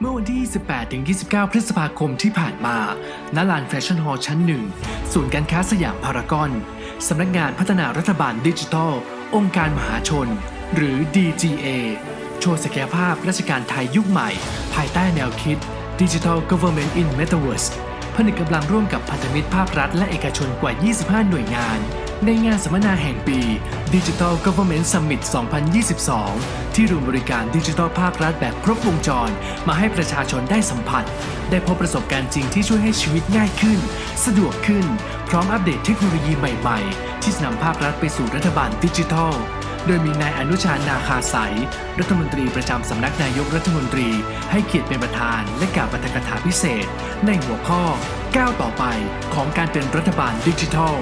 เมื่อวันที่ 28-29 พฤษภาคมที่ผ่านมา ณ ลานแฟชั่นฮอลล์ชั้นหนึ่ง ศูนย์การค้าสยามพารากอน สำนักงานพัฒนารัฐบาลดิจิทัล องค์การมหาชน หรือ DGA โชว์ศักยภาพราชการไทยยุคใหม่ ภายใต้แนวคิด Digital Government in Metaverse ผนึกกำลังร่วมกับพันธมิตรภาครัฐและเอกชนกว่า 25 หน่วยงาน ในงานสัมมนาแห่งปี Digital Government Summit 2022 ที่รวมบริการดิจิทัลภาครัฐแบบครบวงจร มาให้ประชาชนได้สัมผัส ได้พบประสบการณ์จริงที่ช่วยให้ชีวิตง่ายขึ้น สะดวกขึ้น พร้อมอัปเดตเทคโนโลยีใหม่ๆ ที่จะนำภาครัฐไปสู่รัฐบาลดิจิทัล โดยมีนายอนุชานาคาสายรัฐมนตรีประจำสำนักนายกรัฐมนตรี ให้เกียรติเป็นประธานและกล่าวปาฐกถาพิเศษ ในหัวข้อก้าวต่อไปของการเป็นรัฐบาลดิจิทัล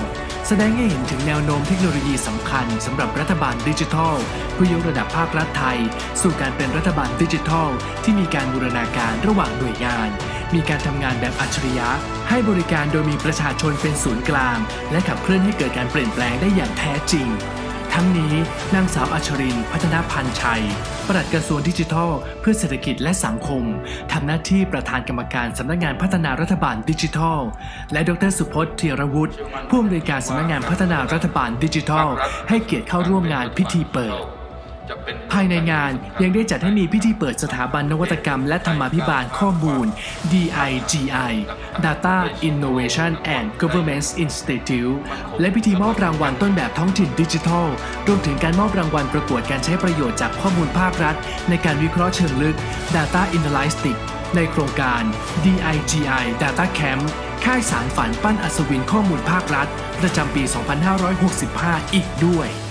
แสดงให้เห็นถึงแนวโน้มเทคโนโลยีสำคัญสำหรับรัฐบาลดิจิทัลเพื่อยกระดับภาครัฐไทย สู่การเป็นรัฐบาลดิจิทัล ที่มีการบูรณาการระหว่างหน่วยงาน มีการทำงานแบบอัจฉริยะ ให้บริการโดยมีประชาชนเป็นศูนย์กลาง และขับเคลื่อนให้เกิดการเปลี่ยนแปลงได้อย่างแท้จริง ทั้งนี้นางสาวอัชรินพัฒนาพันชัย ปลัดกระทรวงดิจิทัล เพื่อเศรษฐกิจและสังคม ทำหน้าที่ประธานกรรมการสำนักงานพัฒนารัฐบาลดิจิทัล และดรสุพจน์เทียรวุฒิผู้อำนวยการสำนักงานพัฒนารัฐบาลดิจิทัล ให้เกียรติเข้าร่วมงานพิธีเปิด ภายในงานยังได้จัดให้มีพิธีเปิดสถาบันนวัตกรรม และธรรมาภิบาลข้อมูล DIGI Data Innovation and Governance Institute และพิธีมอบรางวัลต้นแบบท้องถิ่นดิจิทัล รวมถึงการมอบรางวัลประกวดการใช้ประโยชน์จากข้อมูลภาครัฐ ในการวิเคราะห์เชิงลึก Data Analytics ในโครงการ DIGI Data Camp ค่ายสารฝันปั้นอัศวินข้อมูลภาครัฐ ประจำปี 2565 อีกด้วย